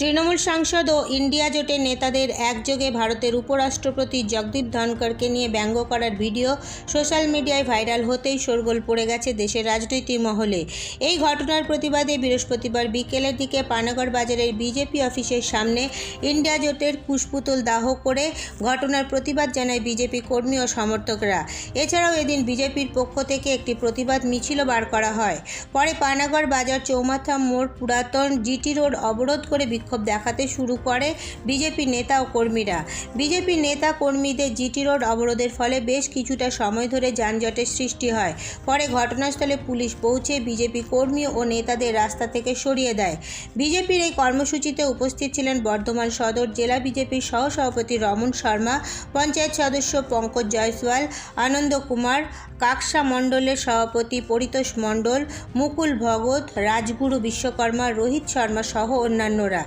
তৃণমূল সাংসদ ও ইন্ডিয়া জোটের নেতাদের একযোগে ভারতের উপরাষ্ট্রপতি জগদীপ ধনকরকে নিয়ে ব্যঙ্গ করার ভিডিও সোশ্যাল মিডিয়ায় ভাইরাল হতেই শোরগোল পড়ে গেছে দেশের রাজনৈতিক মহলে। এই ঘটনার প্রতিবাদে বৃহস্পতিবার বিকেলের দিকে পানাগড় বাজারের বিজেপি অফিসের সামনে ইন্ডিয়া জোটের কুশপুতুল দাহ করে ঘটনার প্রতিবাদ জানায় বিজেপি কর্মী ও সমর্থকরা। এছাড়াও এদিন বিজেপির পক্ষ থেকে একটি প্রতিবাদ মিছিলও বার করা হয়। পরে পানাগড় বাজার চৌমাথা মোড় পুরাতন জিটি রোড অবরোধ করে বিক্ষোভ দেখাতে শুরু করে বিজেপি নেতা ও কর্মীরা। বিজেপি নেতা কর্মীদের জিটি রোড অবরোধের ফলে বেশ কিছুটা সময় ধরে যানজটের সৃষ্টি হয়। পরে ঘটনাস্থলে পুলিশ পৌঁছে বিজেপি কর্মী ও নেতাদের রাস্তা থেকে সরিয়ে দেয়। বিজেপির এই কর্মসূচিতে উপস্থিত ছিলেন বর্ধমান সদর জেলা বিজেপির সহসভাপতি রমন শর্মা, পঞ্চায়েত সদস্য পঙ্কজ জয়সওয়াল, আনন্দ কুমার, কাকসা মণ্ডলের সভাপতি পরিতোষ মণ্ডল, মুকুল ভগত, রাজগুরু বিশ্বকর্মা, রোহিত শর্মা সহ অন্যান্যরা।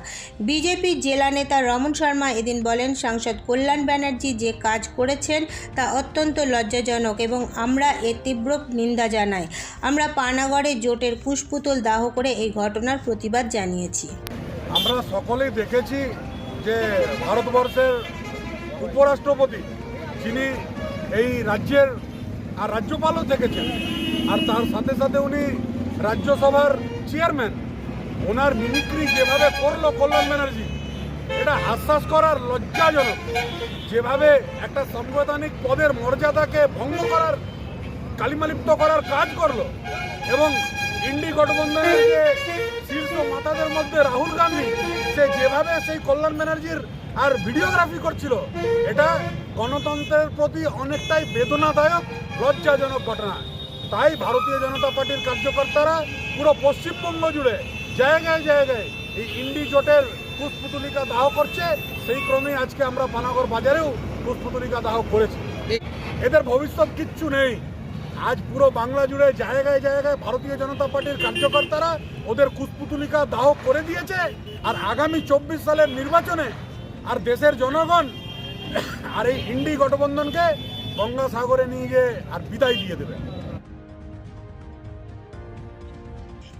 বিজেপির জেলা নেতা রমন শর্মা এদিন বলেন, সাংসদ কল্যাণ ব্যানার্জি যে কাজ করেছেন তা অত্যন্ত লজ্জাজনক এবং আমরা এর তীব্র নিন্দা জানাই। আমরা পানাগড়ে জোটের কুশপুতুল দাহ করে এই ঘটনার প্রতিবাদ জানিয়েছি। আমরা সকলেই দেখেছি যে ভারতবর্ষের উপরাষ্ট্রপতি, যিনি এই রাজ্যের, আর রাজ্যপালও দেখেছেন। আর তার সাথে সাথে উনি রাজ্যসভার চেয়ারম্যান। ওনার মিমিক্রি যেভাবে করল কল্যাণ ব্যানার্জি, এটা হাস্যাস করার লজ্জাজনক। যেভাবে একটা সাংবিধানিক পদের মর্যাদাকে ভঙ্গ করার, কালিমালিপ্ত করার কাজ করল, এবং ইন্ডি গঠবন্ধনের যে শীর্ষ মাতাদের মধ্যে রাহুল গান্ধী, সে যেভাবে সেই কল্যাণ ব্যানার্জির আর ভিডিওগ্রাফি করছিল, এটা গণতন্ত্রের প্রতি অনেকটাই বেদনাদায়ক, লজ্জাজনক ঘটনা। তাই ভারতীয় জনতা পার্টির কার্যকর্তারা পুরো পশ্চিমবঙ্গ জুড়ে জায়গায় জায়গায় এই ইন্ডি জোটের পুষ্পুতলিকা দাহ করছে, সেই ক্রমেই আজকে আমরা পানাগড় বাজারেও পুষ্পুতলিকা দাহ করেছি। এদের ভবিষ্যৎ কিচ্ছু নেই। আজ পুরো বাংলা জুড়ে জায়গায় জায়গায় ভারতীয় জনতা পার্টির কার্যকর্তারা ওদের কুশপুতুলিকা দাহ করে দিয়েছে, আর আগামী চব্বিশ সালের নির্বাচনে আর দেশের জনগণ আর এই ইন্ডি গঠবন্ধনকে গঙ্গাসাগরে নিয়ে গিয়ে আর বিদায় দিয়ে দেবে।